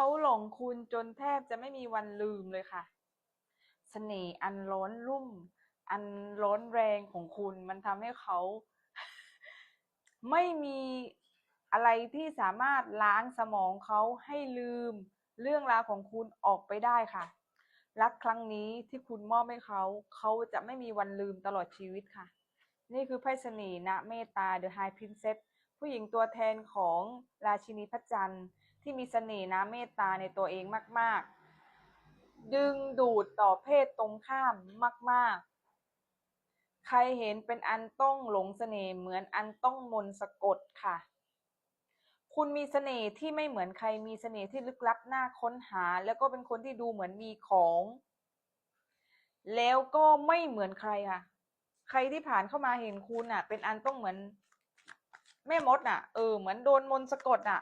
เขาหลงคุณจนแทบจะไม่มีวันลืมเลยค่ะ เสน่ห์อันร้อนรุ่ม อันร้อนแรงของคุณ มันทำให้เขา ไม่มีอะไรที่สามารถล้างสมองเขาให้ลืม เรื่องราวของคุณออกไปได้ค่ะ รักครั้งนี้ที่คุณมอบให้เขา เขาจะไม่มีวันลืมตลอดชีวิตค่ะ นี่คือไพ่เสน่ห์ณเมตตา The High Princess ผู้หญิงตัวแทนของราชินีพระจันทร์ที่มีเสน่ห์น้ำเมตตาในตัวเองมาก ๆ ดึงดูดต่อเพศตรงข้ามมาก ๆ ใครเห็นเป็นอันต้องหลงเสน่ห์เหมือนอันต้องมนต์สะกดค่ะ คุณมีเสน่ห์ที่ไม่เหมือนใครมีเสน่ห์ที่ลึกลับน่าค้นหา แล้วก็เป็นคนที่ดูเหมือนมีของ แล้วก็ไม่เหมือนใครค่ะ ใครที่ผ่านเข้ามาเห็นคุณอะ เป็นอันต้องเหมือน แม่มดอะ เออ เหมือนโดนมนต์สะกดอะ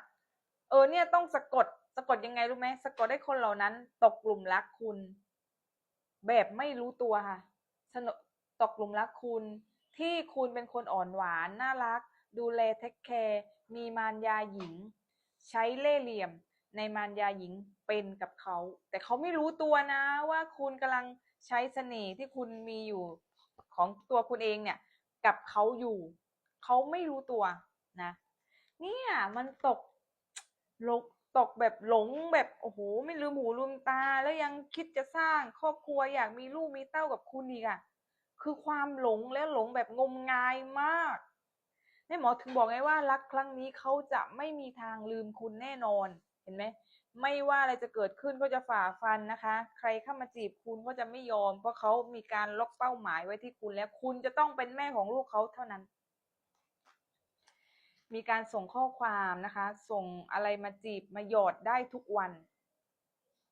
เออ เนี่ยต้องสะกด สะกดยังไงรู้ไหมสะกดให้คนเหล่านั้น ตกกลุ่มรักคุณ แบบไม่รู้ตัวค่ะสนตกกลุ่มรักคุณ ที่คุณเป็นคนอ่อนหวาน น่ารัก ดูแลเทคแคร์ มีมารยาหญิง ใช้เล่ห์เหลี่ยม ในมารยาหญิงเป็นกับเขา แต่เขาไม่รู้ตัวนะว่าคุณกำลังใช้เสน่ห์ที่คุณมีอยู่ของตัวคุณเองเนี่ย กับเขาอยู่ เขาไม่รู้ตัว นะเนี่ยมันตกหลงตกแบบหลงแบบโอ้โหไม่ลืมหูลืมตา แล้วยังคิดจะสร้างครอบครัวอยากมีลูกมีเต้ากับคุณอีกอะคือความหลงและหลงแบบงมงายมากนี่หมอถึงบอกไงว่ารักครั้งนี้เขาจะไม่มีทางลืมคุณแน่นอนเห็นไหมไม่ว่าอะไรจะเกิดขึ้นก็จะฝ่าฟันนะคะ ใครเข้ามาจีบคุณก็จะไม่ยอม เพราะเขามีการล็อกเป้าหมายไว้ที่คุณแล้วคุณจะต้องเป็นแม่ของลูกเขาเท่านั้น มีการส่งข้อความนะคะ ส่งอะไรมาจีบมาหยอดได้ทุกวัน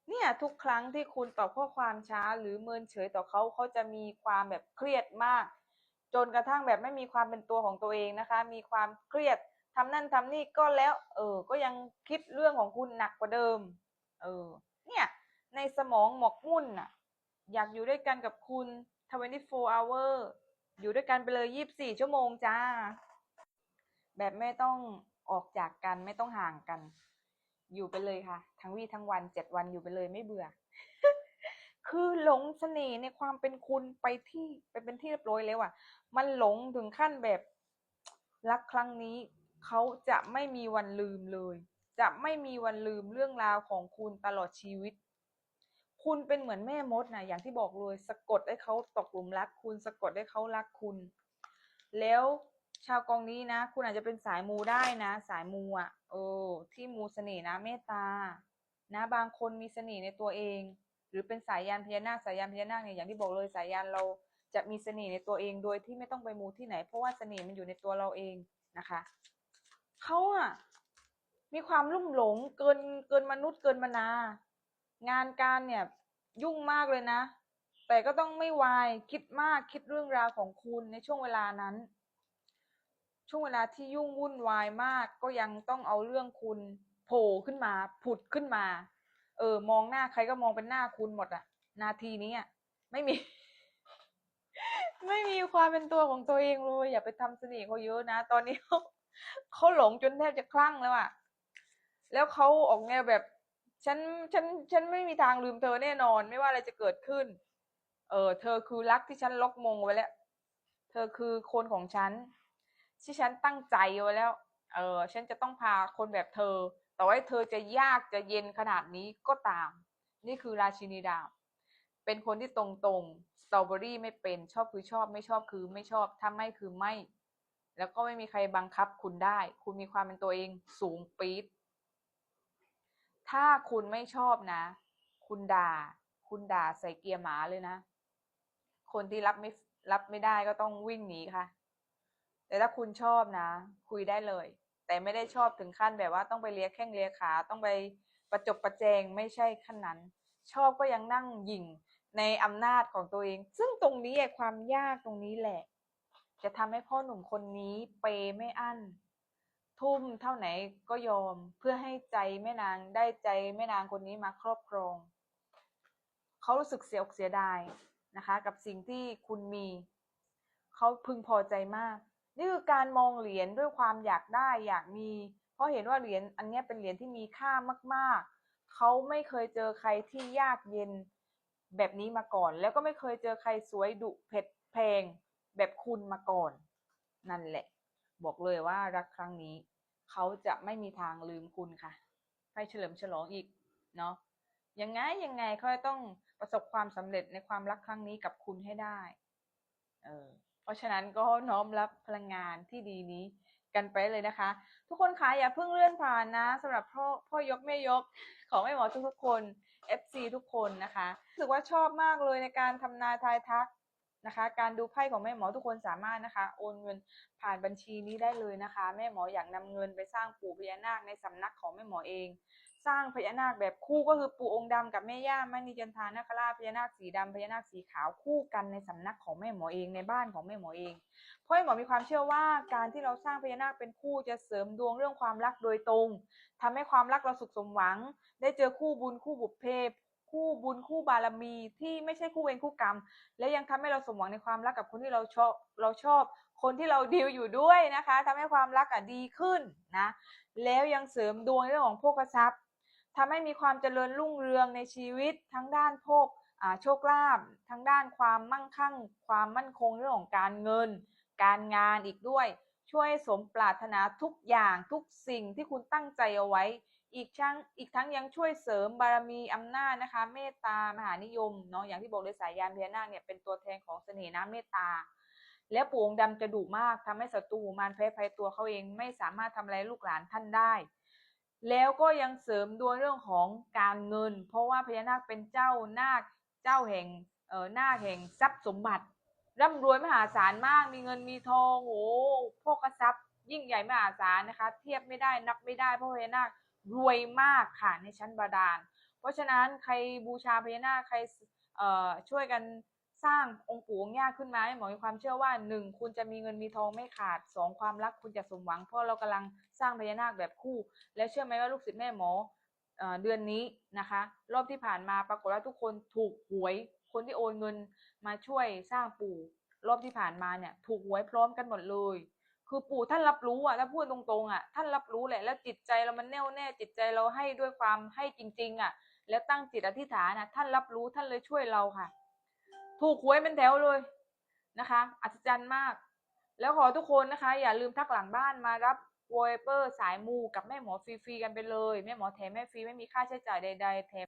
เนี่ยทุกครั้งที่คุณตอบข้อความช้า หรือเมินเฉยต่อเขาเขาจะมีความแบบเครียดมาก จนกระทั่งแบบไม่มีความเป็นตัวของตัวเองนะคะ มีความเครียดทำนั่นทำนี่ก็แล้ว เออ ก็ยังคิดเรื่องของคุณหนักกว่าเดิม เออ เนี่ย ในสมองหมกมุ่นน่ะอยากอยู่ด้วยกันกับคุณ 24 hour อยู่ด้วยกันไปเลย 24 ชั่วโมงจ้า แบบไม่ต้องออกจากกันไม่ต้องห่างกัน อยู่ไปเลยค่ะ ทั้งวี่ทั้งวันเจ็ดวันอยู่ไปเลยไม่เบื่อ คือหลงเสน่ห์ในความเป็นคุณไปที่ไปเป็นที่เรียบร้อยแล้วอะ มันหลงถึงขั้นแบบรักครั้งนี้เขาจะไม่มีวันลืมเลย จะไม่มีวันลืมเรื่องราวของคุณตลอดชีวิต คุณเป็นเหมือนแม่มดนะอย่างที่บอกเลย สะกดให้เขาตกหลุมรักคุณ สะกดให้เขารักคุณ แล้ว ชาวกองนี้นะ คุณอาจจะเป็นสายมูได้นะ สายมูอะเออที่มูเสน่ห์นะเมตตา นะ บางคนมีเสน่ห์ในตัวเอง หรือเป็นสายยานพญานาคสายยานพญานาคเนี่ยอย่างที่บอกเลยสายยานเราจะมีเสน่ห์ในตัวเองโดยที่ไม่ต้องไปมูที่ไหน เพราะว่าเสน่ห์มันอยู่ในตัวเราเองนะคะเขาอะมีความลุ่มหลงเกินเกินมนุษย์เกินมนา งานการเนี่ยยุ่งมากเลยนะ แต่ก็ต้องไม่วายคิดมากคิดเรื่องราวของคุณในช่วงเวลานั้น ช่วงเวลาที่ยุ่งวุ่นวายมาก ก็ยังต้องเอาเรื่องคุณโผล่ขึ้นมา ผุดขึ้นมา เออ มองหน้าใครก็มองเป็นหน้าคุณหมดอะนาทีนี้อะไม่มี ไม่มีความเป็นตัวของตัวเองเลย อย่าไปทำเสน่ห์เขาเยอะนะ ตอนนี้เขาเขาหลงจนแทบจะคลั่งแล้วอะแล้วเขาออกแนวแบบ ฉันฉันฉันไม่มีทางลืมเธอแน่นอน ไม่ว่าอะไรจะเกิดขึ้น เออ เธอคือรักที่ฉันล็อกมงไว้แล้ว เธอคือคนของฉัน ที่ฉันตั้งใจไว้แล้ว เออฉันจะต้องพาคนแบบเธอ ต่อให้เธอจะยากจะเย็นขนาดนี้ก็ตาม นี่คือราชินีดาบ เป็นคนที่ตรงๆสตรอเบอรี่ไม่เป็นชอบคือชอบไม่ชอบคือไม่ชอบถ้าไม่คือไม่ แล้วก็ไม่มีใครบังคับคุณได้ คุณมีความเป็นตัวเองสูงปี๊ดถ้าคุณไม่ชอบนะ คุณด่า คุณด่าใส่เกียร์หมาเลยนะ คนที่รับไม่รับไม่ได้ก็ต้องวิ่งหนีค่ะ แต่ถ้าคุณชอบนะ คุยได้เลย แต่ไม่ได้ชอบถึงขั้นแบบว่าต้องไปเลียแข้งเลียขาต้องไปประจบประแจงไม่ใช่ขั้นนั้น ชอบก็ยังนั่งหยิ่งในอำนาจของตัวเอง ซึ่งตรงนี้ไอ้ความยากตรงนี้แหละ จะทำให้พ่อหนุ่มคนนี้เปไม่อั้นทุ่มเท่าไหนก็ยอมเพื่อให้ใจแม่นางได้ใจแม่นางคนนี้มาครอบครอง เขารู้สึกเสียอกเสียดายนะคะ กับสิ่งที่คุณมี เขาพึงพอใจมาก นี่คือการมองเหรียญด้วยความอยากได้อยากมี เพราะเห็นว่าเหรียญอันนี้เป็นเหรียญที่มีค่ามากๆ เขาไม่เคยเจอใครที่ยากเย็นแบบนี้มาก่อน แล้วก็ไม่เคยเจอใครสวยดุเผ็ดแพงแบบคุณมาก่อน นั่นแหละ บอกเลยว่ารักครั้งนี้ เขาจะไม่มีทางลืมคุณค่ะ ให้เฉลิมฉลองอีกเนาะยังไงยังไงเขาต้องประสบความสำเร็จในความรักครั้งนี้กับคุณให้ได้ เออ เพราะฉะนั้นก็น้อมรับพลังงานที่ดีนี้กันไปเลยนะคะ ทุกคนคะอย่าเพิ่งเลื่อนผ่านนะสำหรับพ่อพ่อยกแม่ยกของแม่หมอทุกๆคน FC ทุกคนนะคะรู้สึกว่าชอบมากเลยในการทำนายทายทักนะคะ การดูไพ่ของแม่หมอทุกคนสามารถนะคะ โอนเงินผ่านบัญชีนี้ได้เลยนะคะ แม่หมออยากนำเงินไปสร้างปู่พญานาคในสำนักของแม่หมอเอง สร้างพญานาคแบบคู่ก็คือปู่องค์ดำกับแม่ย่ามณีจันทานาคราชพญานาคสีดำพญานาคสีขาวคู่กันในสำนักของแม่หมอเองในบ้านของแม่หมอเอง เพราะแม่หมอมีความเชื่อว่าการที่เราสร้างพญานาคเป็นคู่จะเสริมดวงเรื่องความรักโดยตรงทำให้ความรักเราสุขสมหวัง ได้เจอคู่บุญคู่บุพเพคู่บุญคู่บารมีที่ไม่ใช่คู่เวรคู่กรรม และยังทำให้เราสมหวังในความรักกับคนที่เราชอบเราชอบ คนที่เราดีลอยู่ด้วยนะคะทำให้ความรักอะดีขึ้นนะแล้วยังเสริมดวงเรื่องของโภคทรัพย์ ทำให้มีความเจริญรุ่งเรืองในชีวิต ทั้งด้านโภคโชคลาภทั้งด้านความมั่งคั่ง ความมั่นคงเรื่องของการเงิน การงานอีกด้วย ช่วยสมปรารถนาทุกอย่างทุกสิ่งที่คุณตั้งใจเอาไว้ อีกทั้งอีกทั้งยังช่วยเสริมบารมีอำนาจนะคะ เมตตามหานิยมเนาะอย่างที่บอกเลยสายยานพญานาคเนี่ยเป็นตัวแทนของเสน่ห์น้ำเมตตาและปู่องค์ดำจะดุมากทำให้ศัตรูมารแพ้ภัยตัวเขาเองไม่สามารถทำอะไรลูกหลานท่านได้ แล้วก็ยังเสริมดวงเรื่องของการเงิน เพราะว่าพญานาคเป็นเจ้านาคเจ้าแห่งเออนาคแห่งทรัพย์สมบัติ ร่ำรวยมหาศาลมากมีเงินมีทองโอ้โภคทรัพย์ ยิ่งใหญ่มหาศาลนะคะ เทียบไม่ได้นับไม่ได้เพราะพญานาครวยมากค่ะในชั้นบาดาล เพราะฉะนั้นใครบูชาพญานาคใครเอ่อช่วยกัน สร้างองค์ปู่องค์ย่าขึ้นมาให้หมอมีความเชื่อว่าหนึ่งคุณจะมีเงินมีทองไม่ขาดสองความรักคุณจะสมหวัง เพราะเรากำลังสร้างพญานาคแบบคู่ และเชื่อไหมว่าลูกศิษย์แม่หมอเอ่อเดือนนี้นะคะ รอบที่ผ่านมาปรากฏว่าทุกคนถูกหวยคนที่โอนเงินมาช่วยสร้างปู่ รอบที่ผ่านมาเนี่ย ถูกหวยพร้อมกันหมดเลย คือปู่ท่านรับรู้อะถ้าพูดตรงๆอะท่านรับรู้แหละแล้วจิตใจเรามันแน่วแน่จิตใจเราให้ด้วยความให้จริง ๆ อะ แล้วตั้งจิตอธิษฐานนะท่านรับรู้ท่านเลยช่วยเราค่ะ ถูกหวยเป็นแถวเลยนะคะอัศจรรย์มาก แล้วขอทุกคนนะคะ อย่าลืมทักหลังบ้านมารับวอลเปอร์สายมูกับแม่หมอฟรีๆกันไปเลย แม่หมอแถมแม่ฟรีไม่มีค่าใช้จ่ายใดๆแถม